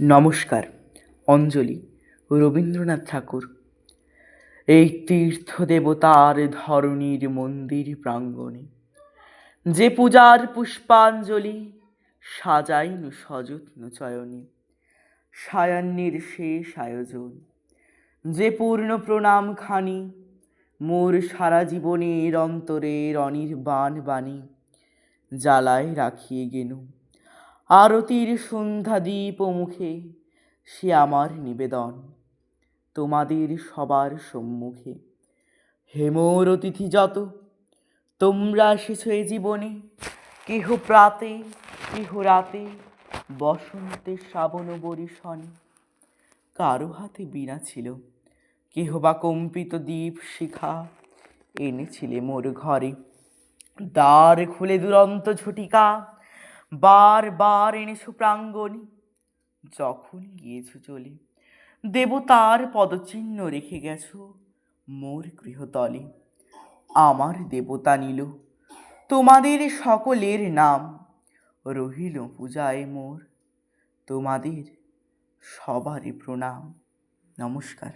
নমস্কার, অঞ্জলি, রবীন্দ্রনাথ ঠাকুর। এই তীর্থ দেবতার ধরণীর মন্দির প্রাঙ্গণে যে পূজার পুষ্পাঞ্জলি সাজাইনু সযত্ন চয়নে, সায়ান্নের শেষ আয়োজন, যে পূর্ণ প্রণাম খানি মোর সারা জীবনের অন্তরের অনির্বাণ বাণী জ্বালায় রাখিয়ে গেনু। আরতির সন্ধ্যা দ্বীপ মুখে সে আমার নিবেদন, তোমাদের সবার সম্মুখে। হেমর অতিথি যত, তোমরা এসেছ এ জীবনে, কেহ প্রাতে, কেহ রাতে, বসন্তে শ্রাবণ বরিশনে। কারও হাতে বীণা ছিল, কেহ বা কম্পিত দ্বীপ শিখা এনেছিলে মোর ঘরে। দ্বার খুলে দুরন্ত ঝটিকা বার বার এনেছো প্রাঙ্গণে, যখন গিয়েছো চলে, দেবতার পদচিহ্ন রেখে গেছো মোর গৃহতলে। আমার দেবতা নিল, তোমাদের সকলের নাম রহিল পূজায় মোর, তোমাদের সবারই প্রণাম। নমস্কার।